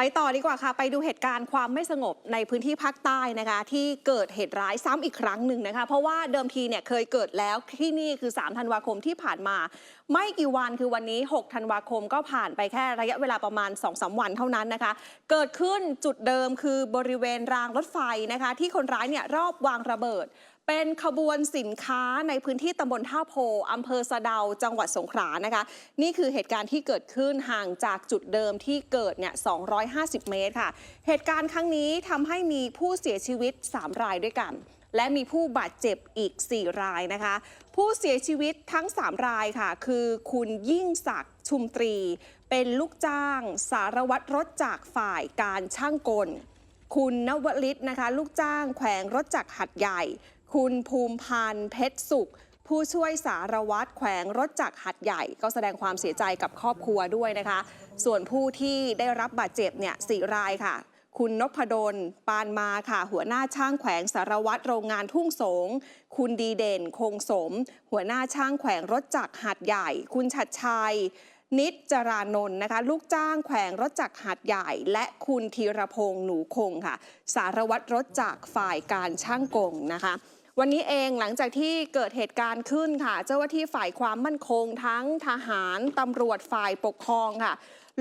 ไปต่อดีกว่าค่ะ ไปดูเหตุการณ์ความไม่สงบในพื้นที่ภาคใต้นะคะ ที่เกิดเหตุร้ายซ้ำอีกครั้งหนึ่งนะคะ เพราะว่าเดิมทีเนี่ยเคยเกิดแล้วที่นี่คือ 3 ธันวาคมที่ผ่านมา ไม่กี่วันคือวันนี้ 6 ธันวาคมก็ผ่านไปแค่ระยะเวลาประมาณ 2-3 วันเท่านั้นนะคะ เกิดขึ้นจุดเดิมคือบริเวณรางรถไฟนะคะ ที่คนร้ายเนี่ยรอบวางระเบิด เป็นขบวนสินค้าในพื้นที่ตำบลท่าโพอำเภอสะเดา จังหวัดสงขลานะคะ นี่คือเหตุการณ์ที่เกิดขึ้นห่างจากจุดเดิมที่เกิดเนี่ย 250 เมตรค่ะ เหตุการณ์ครั้งนี้ทำให้มีผู้เสียชีวิต 3 รายด้วยกัน และมีผู้บาดเจ็บอีก 4 รายนะคะ ผู้เสียชีวิตทั้ง 3 รายค่ะ คือคุณยิ่งศักดิ์ชุมตรี เป็นลูกจ้าง สารวัตรรถจากฝ่ายการช่างกล คุณนวลิตนะคะ ลูกจ้างแขวงรถจักรหัดใหญ่ คุณภูมิพันธ์เพชรสุข ผู้ช่วยสารวัตรแขวงรถจักรหัดใหญ่ ก็แสดงความเสียใจกับครอบครัวด้วยนะคะ ส่วนผู้ที่ได้รับบาดเจ็บเนี่ยสี่รายค่ะ คุณนพดล ปานมาค่ะ หัวหน้าช่างแขวงสารวัตรโรงงานทุ่งสง คุณดีเด่น คงสม หัวหน้าช่างแขวงรถจักรหัดใหญ่ คุณชัดชัย นิจจรานนท์นะคะ ลูกจ้างแขวงรถจักรหาดใหญ่ และคุณธีรพงษ์หนูคงค่ะ สารวัตรรถจักรฝ่ายการช่างกงนะคะวันนี้เองหลังจากที่เกิดเหตุการณ์ขึ้นค่ะ เจ้าหน้าที่ฝ่ายความมั่นคงทั้งทหารตำรวจฝ่ายปกครองค่ะ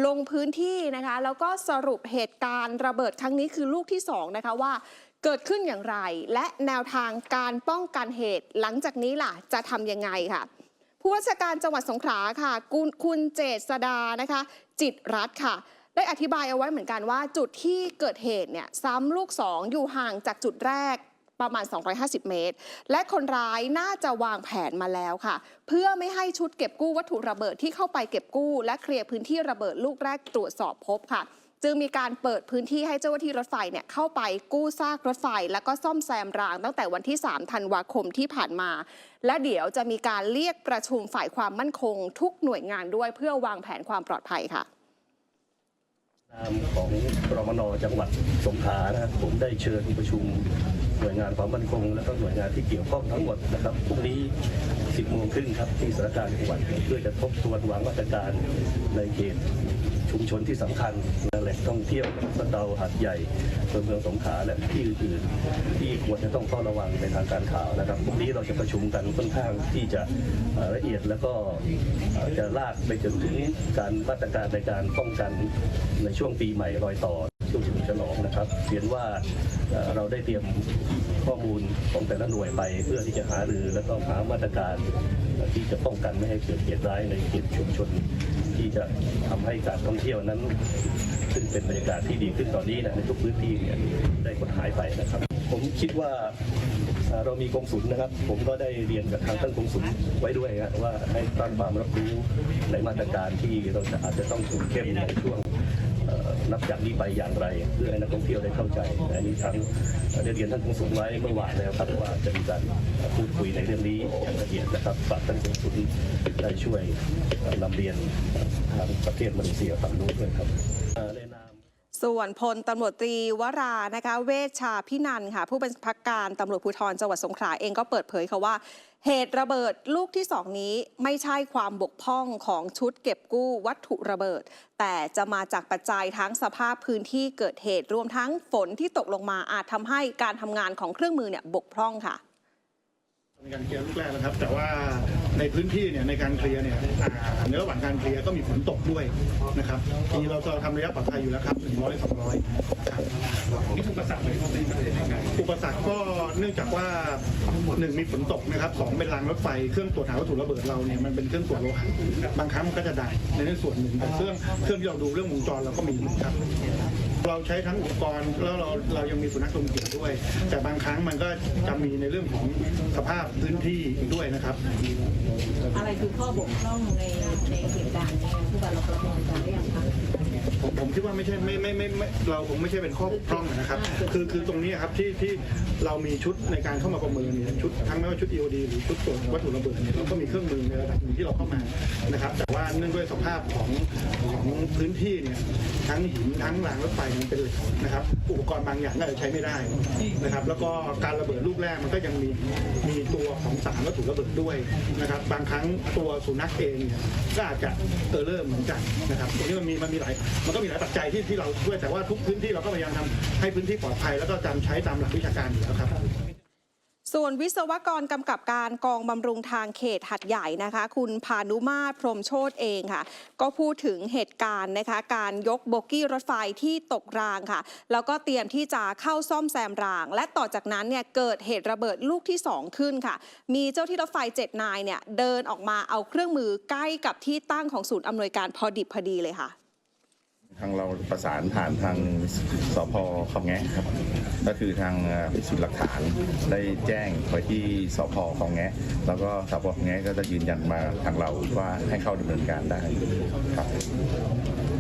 ลงพื้นที่นะคะ แล้วก็สรุปเหตุการณ์ระเบิดครั้งนี้คือลูกที่สองนะคะว่าเกิดขึ้นอย่างไร และแนวทางการป้องกันเหตุ หลังจากนี้ล่ะจะทำยังไงค่ะ ผู้ว่าราชการจังหวัดสงขลาค่ะ คุณคุณเจษดานะคะ จิตรัตค่ะได้อธิบายเอาไว้เหมือนกันว่าจุดที่เกิดเหตุเนี่ยซ้ำลูกสองอยู่ห่างจากจุดแรก ประมาณ 250 เมตร และคนร้ายน่าจะวางแผนมาแล้วค่ะ เพื่อไม่ให้ชุดเก็บกู้วัตถุระเบิดที่เข้าไปเก็บกู้ และเคลียร์พื้นที่ระเบิดลูกแรกตรวจสอบพบค่ะ จึงมีการเปิดพื้นที่ให้เจ้าหน้าที่รถไฟเนี่ยเข้าไปกู้ซากรถไฟ แล้วก็ซ่อมแซมรางตั้งแต่วันที่ 3 ธันวาคมที่ผ่านมา และเดี๋ยวจะมีการเรียกประชุมฝ่ายความมั่นคง ทุกหน่วยงานด้วยเพื่อวางแผนความปลอดภัยค่ะ นามของรมนจังหวัดสงขลานะครับผมได้เชิญประชุมหน่วยงานความมั่นคง และก็หน่วยงานที่เกี่ยวข้องทั้งหมดนะครับพรุ่งนี้10โมงครึ่งครับที่สารการจังหวัดเพื่อจะทบทวนวางมาตรการในเขต ชุมชนที่สำคัญแหล่งท่องเที่ยวสะเดาหาดใหญ่เภอเมืองสงขลาและที่อื่นๆที่ควรจะต้องเฝ้าระวังในทางการข่าวนะครับพรุ่งนี้เราจะประชุมกันค่อนข้างที่จะละเอียดแล้วก็จะลากไปจนถึงการมาตรการในการป้องกันในช่วงปีใหม่รอยต่อช่วงเฉลิมฉลองนะครับเรียนว่าเราได้เตรียม ข้อมูลของแต่ละหน่วยไป เพื่อที่จะหารือแล้วก็หามาตรการเอ่อที่จะป้องกันไม่ให้เกิดเหตุร้ายในเขตชุมชน ที่จะทำให้การท่องเที่ยวนั้น ซึ่งเป็นบรรยากาศที่ดีขึ้นตอนนี้นะในทุกพื้นที่เนี่ยได้กดหายไปนะครับ ผมคิดว่าเอ่อเรามีกองสุลนะครับ ผมก็ได้เรียนกับทางท่านกองสุลไว้ด้วยนะว่าให้ตั้งความรับรู้ในมาตรการที่เราจะอาจจะต้องคุมเข้มในช่วงเอ่อ นับจากนี้ไปอย่างไร เพื่อให้นักท่องเที่ยวได้เข้าใจอันนี้ทั้งได้เรียนท่านกงสุลไว้เมื่อวานแล้วครับว่าจะมีการพูดคุยในเรื่องนี้อย่างละเอียดนะครับฝากท่านกงสุลได้ช่วยนำเรียนทางประเทศมาเลเซียฝั่งนู้นด้วยครับ ส่วนพลตำรวจตรีวรานะคะ เวชชาพินันค่ะ ผู้บัญชาการตำรวจภูธรจังหวัดสงขลาเองก็เปิดเผยค่ะว่า เหตุระเบิดลูกที่สองนี้ไม่ใช่ความบกพร่องของชุดเก็บกู้วัตถุระเบิด แต่จะมาจากปัจจัยทั้งสภาพพื้นที่เกิดเหตุรวมทั้งฝนที่ตกลงมาอาจทำให้การทำงานของเครื่องมือเนี่ยบกพร่องค่ะในการเคลียร์ลูกแรกนะครับ แต่ว่า ในพื้นที่เนี่ยในการเคลียร์เนี่ยอ่าในระหว่างการเคลียร์ก็มีฝนตกด้วยนะครับทีนี้เราเราทำระยะปลอดภัยอยู่แล้วครับ100 200ครับนี่อุปสรรคเลยอุปสรรคก็เนื่องจากว่าหนึ่งมีฝนตกนะครับสองเป็นรางรถไฟเครื่องตรวจหาวัตถุระเบิดเราเนี่ยมันเป็นเครื่องตรวจโลหะบางครั้งมันก็จะดับในเรื่องส่วนหนึ่งแต่เครื่องเครื่องที่เราดูเรื่องวงจรเราก็มีครับ เราใช้ทั้งอุปกรณ์แล้วเราเรายังมีสุนัขดมกลิ่นด้วย แต่บางครั้งมันก็จะมีในเรื่องของสภาพพื้นที่ด้วยนะครับ อะไรคือข้อบกพร่องในในเหตุการณ์นี้ผู้การเราประเมินกันหรือยังคะ คิดว่าไม่ใช่ไม่ไม่ไม่ไม่เราคงไม่ใช่เป็นข้อบกพร่องนะครับ คือคือตรงนี้ครับที่ที่เรามีชุดในการเข้ามาประเมินเนี่ยชุดทั้งไม่ว่าชุด EOD หรือชุดตรวจวัตถุระเบิดเนี่ยเราก็มีเครื่องมือในระดับหนึ่งที่เราเข้ามานะครับ แต่ว่าเนื่องด้วยสภาพของของพื้นที่เนี่ยทั้งหินทั้งรางรถไฟมันเป็นเหล็กนะครับ อุปกรณ์บางอย่างก็อาจจะใช้ไม่ได้นะครับ แล้วก็การระเบิดลูกแรกมันก็ยังมีมีตัวของสารวัตถุระเบิดด้วยนะครับ บางครั้งตัวสุนัขเองเนี่ยก็อาจจะเออเริ่มเหมือนกันนะครับตรงนี้มันมีมันมีหลายมันก็มีหลายปัจจัยที่ที่เราช่วยแต่ว่าทุกพื้นที่เราก็พยายามทำให้พื้นที่ปลอดภัยแล้วก็จำใช้ตามหลักวิชาการอยู่แล้วครับส่วนวิศวกรกำกับการกองบำรุงทางเขตหัดใหญ่นะคะ คุณพานุมาตรพรมโชตเองค่ะ ก็พูดถึงเหตุการณ์นะคะ การยกโบกี้รถไฟที่ตกรางค่ะ แล้วก็เตรียมที่จะเข้าซ่อมแซมราง และต่อจากนั้นเนี่ยเกิดเหตุระเบิดลูกที่ 2 ขึ้นค่ะ มีเจ้าที่รถไฟเจ็ดนายเนี่ยเดินออกมาเอาเครื่องมือใกล้กับที่ตั้งของศูนย์อำนวยการพอดิบพอดีเลยค่ะ ทางเราประสานผ่านทางสพคำแงะครับ ก็คือทางเอ่อพิสูจน์หลักฐานได้แจ้งไปที่สพคำแงะ แล้วก็สพคำแงะก็จะยืนยันมาทางเราว่าให้เข้าดำเนินการได้ครับ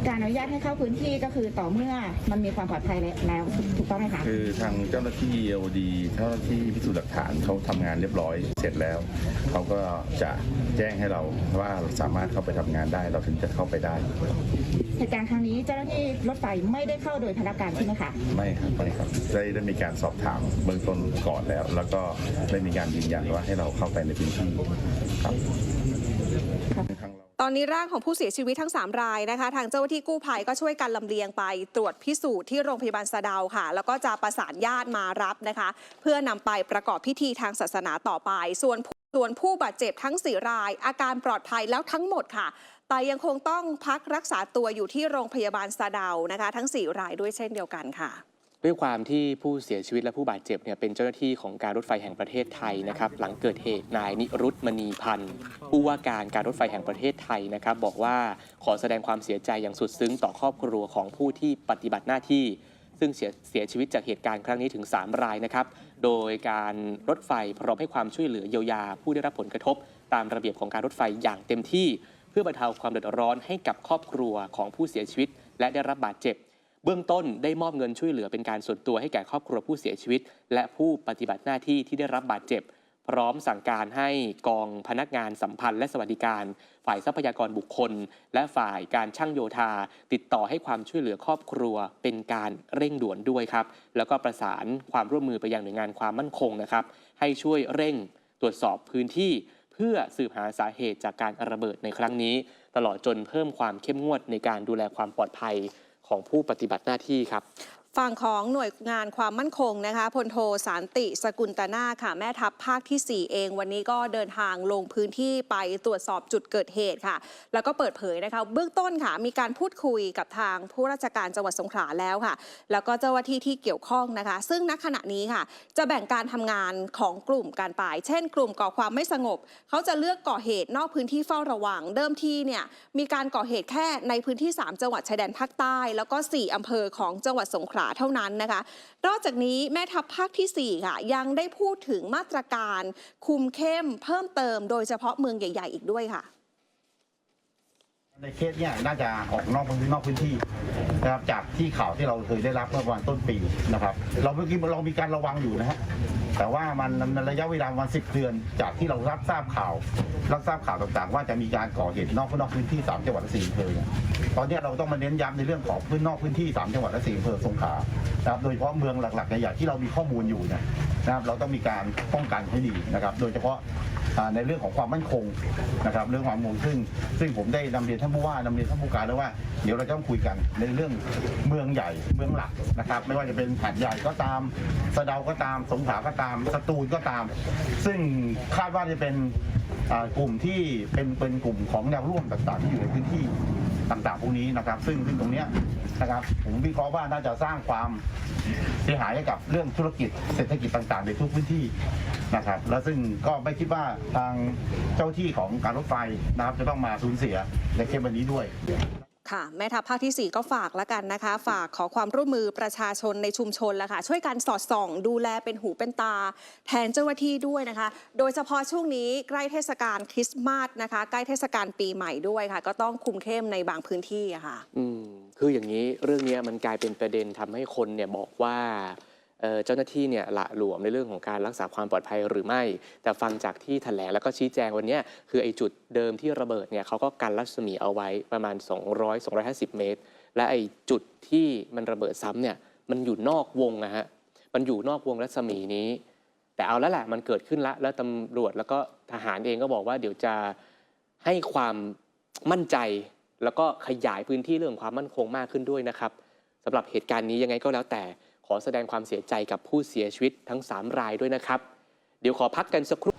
การอนุญาตให้เข้าพื้นที่ก็คือต่อเมื่อมันมีความปลอดภัยแล้วถูกต้องไหมคะคือทางเจ้าหน้าที่ EOD เจ้าหน้าที่พิสูจน์หลักฐานเขาทำงานเรียบร้อยเสร็จแล้วเขาก็จะแจ้งให้เราว่าสามารถเข้าไปทำงานได้ เราถึงจะเข้าไปได้ เหตุการณ์ครั้งนี้เจ้าหน้าที่รถไฟไม่ได้เข้าโดยพนักงานใช่ไหมคะไม่ครับไม่ครับได้ได้มีการสอบถามเบื้องต้นก่อนแล้ว แล้วก็ได้มีการยืนยันว่าให้เราเข้าไปในพื้นที่ครับทางเราตอนนี้ร่างของผู้เสียชีวิตทั้ง 3 รายนะคะ ทางเจ้าหน้าที่กู้ภัยก็ช่วยกันลำเลียงไปตรวจพิสูจน์ที่โรงพยาบาลสะเดาค่ะ แล้วก็จะประสานญาติมารับนะคะ เพื่อนำไปประกอบพิธีทางศาสนาต่อไปส่วน ส่วนผู้บาดเจ็บทั้ง 4 ราย อาการปลอดภัยแล้วทั้งหมดค่ะ แต่ยังคงต้องพักรักษาตัวอยู่ที่โรงพยาบาลสะเดานะคะ ทั้ง 4 รายด้วยเช่นเดียวกันค่ะด้วยความที่ผู้เสียชีวิตและผู้บาดเจ็บเนี่ยเป็นเจ้าหน้าที่ของการรถไฟแห่งประเทศไทยนะครับหลังเกิดเหตุนายนิรุตมณีพันธ์ผู้ว่าการการรถไฟแห่งประเทศไทยนะครับบอกว่าขอแสดงความเสียใจอย่างสุดซึ้งต่อครอบครัวของผู้ที่ปฏิบัติหน้าที่ ซึ่งเสียเสียชีวิตจากเหตุการณ์ครั้งนี้ถึง 3 รายนะครับ โดยการรถไฟพร้อมให้ความช่วยเหลือเยียวยาผู้ได้รับผลกระทบ ตามระเบียบของการรถไฟอย่างเต็มที่ เพื่อบรรเทาความเดือดร้อนให้กับครอบครัวของผู้เสียชีวิต และได้รับบาดเจ็บ เบื้องต้นได้มอบเงินช่วยเหลือเป็นการส่วนตัวให้แก่ครอบครัวผู้เสียชีวิต และผู้ปฏิบัติหน้าที่ที่ได้รับบาดเจ็บ พร้อมสั่งการให้กองพนักงานสัมพันธ์และสวัสดิการ ฝ่ายทรัพยากรบุคคล และฝ่ายการช่างโยธา ติดต่อให้ความช่วยเหลือครอบครัว เป็นการเร่งด่วนด้วยครับ แล้วก็ประสานความร่วมมือไปยังหน่วยงานความมั่นคงนะครับ ให้ช่วยเร่งตรวจสอบพื้นที่ เพื่อสืบหาสาเหตุจากการระเบิดในครั้งนี้ ตลอดจนเพิ่มความเข้มงวดในการดูแลความปลอดภัยของผู้ปฏิบัติหน้าที่ครับ ฝั่งของหน่วยงานความมั่นคงนะคะพลโทสารติสกุลตนาค่ะ แม่ทัพภาคที่ 4 เอง วันนี้ก็เดินทางลงพื้นที่ไปตรวจสอบจุดเกิดเหตุค่ะ แล้วก็เปิดเผยนะคะ เบื้องต้นค่ะ มีการพูดคุยกับทางผู้ราชการจังหวัดสงขลาแล้วค่ะ แล้วก็เจ้าหน้าที่ที่เกี่ยวข้องนะคะ ซึ่งณขณะนี้ค่ะ จะแบ่งการทำงานของกลุ่มการไปเช่น กลุ่มก่อความไม่สงบ เขาจะเลือกก่อเหตุนอกพื้นที่เฝ้าระวังเดิมทีเนี่ยมีการก่อเหตุแค่ในพื้นที่ 3 จังหวัดชายแดนภาคใต้ แล้วก็ 4อำเภอของจังหวัดสงขลาเท่านั้นนะคะ นอกจากนี้แม่ทัพภาคทีสี่ 4 ค่ะ ยังได้พูดถึงมาตรการคุมเข้มเพิ่มเติม โดยเฉพาะเมืองใหญ่ ๆ อีกด้วยค่ะในเคสเนี่ยน่าจะออกนอกพื้นที่นอกพื้นที่นะครับจากที่ข่าวที่เราเคยได้รับเมื่อวันต้นปีนะครับ เราเมื่อกี้เรามีการระวังอยู่นะฮะ แต่ว่ามันมันระยะเวลาวันสิบเดือน จากที่เรารับทราบข่าว รับทราบข่าวต่างๆ ว่าจะมีการก่อเหตุนอกนอกพื้นที่สามจังหวัดและสี่อำเภอเนี่ยตอนนี้เราต้องมาเน้นย้ำในเรื่องของพื้นนอกพื้นที่สามจังหวัดและสี่อำเภอสงขลานะครับโดยเฉพาะเมืองหลักๆใหญ่ๆที่เรามีข้อมูลอยู่เนี่ยนะครับเราต้องมีการป้องกันให้ดีนะครับ โดยเฉพาะ ในเรื่องของความมั่นคงนะครับเรื่องความมั่นคงซึ่งซึ่งผมได้นำเรียนท่านผู้ว่านำเรียนท่านผู้การแล้วว่าเดี๋ยวเราจะต้องคุยกันในเรื่องเมืองใหญ่เมืองหลักนะครับ ไม่ว่าจะเป็นหัดใหญ่ก็ตามสะเดาก็ตาม สงขลาก็ตามสตูลก็ตาม ซึ่งคาดว่าจะเป็นกลุ่มที่เป็นเป็นกลุ่มของแนวร่วมต่างๆที่อยู่ในพื้นที่ ต่างๆพวกนี้นะครับ ซึ่งซึ่งตรงเนี้ยนะครับผมวิเคราะห์ว่าน่าจะสร้างความเสียหายให้กับเรื่องธุรกิจเศรษฐกิจต่างๆ ในทุกพื้นที่นะครับ และซึ่งก็ไม่คิดว่าทางเจ้าที่ของการรถไฟนะครับจะต้องมาสูญเสียในเคสวันนี้ด้วย ค่ะแม่ทัพภาคที่ 4 ก็ฝากแล้วกันนะคะ ฝากขอความร่วมมือประชาชนในชุมชนแล้วค่ะ ช่วยกันสอดส่อง ดูแลเป็นหูเป็นตา แทนเจ้าหน้าที่ด้วยนะคะ โดยเฉพาะช่วงนี้ใกล้เทศกาลคริสต์มาสนะคะ ใกล้เทศกาลปีใหม่ด้วยค่ะ ก็ต้องคุมเข้มในบางพื้นที่อะค่ะ อืมคืออย่างนี้เรื่องนี้มันกลายเป็นประเด็นทำให้คนเนี่ยบอกว่า เจ้าหน้าที่เนี่ยละหลวมในเรื่องของการรักษาความปลอดภัยหรือไม่ แต่ฟังจากที่แถลงแล้วก็ชี้แจงวันนี้คือไอ้จุดเดิมที่ระเบิดเนี่ยเขาก็กันรัศมีเอาไว้ประมาณ 200-250 เมตร และไอ้จุดที่มันระเบิดซ้ำเนี่ยมันอยู่นอกวงนะฮะมันอยู่นอกวงรัศมีนี้ แต่เอาแล้วแหละมันเกิดขึ้นละแล้วตำรวจแล้วก็ทหารเองก็บอกว่าเดี๋ยวจะให้ความมั่นใจแล้วก็ขยายพื้นที่เรื่องความมั่นคงมากขึ้นด้วยนะครับสำหรับเหตุการณ์นี้ยังไงก็แล้วแต่ ขอแสดงความเสียใจกับผู้เสียชีวิตทั้ง 3 รายด้วยนะครับ เดี๋ยวขอพักกันสักครู่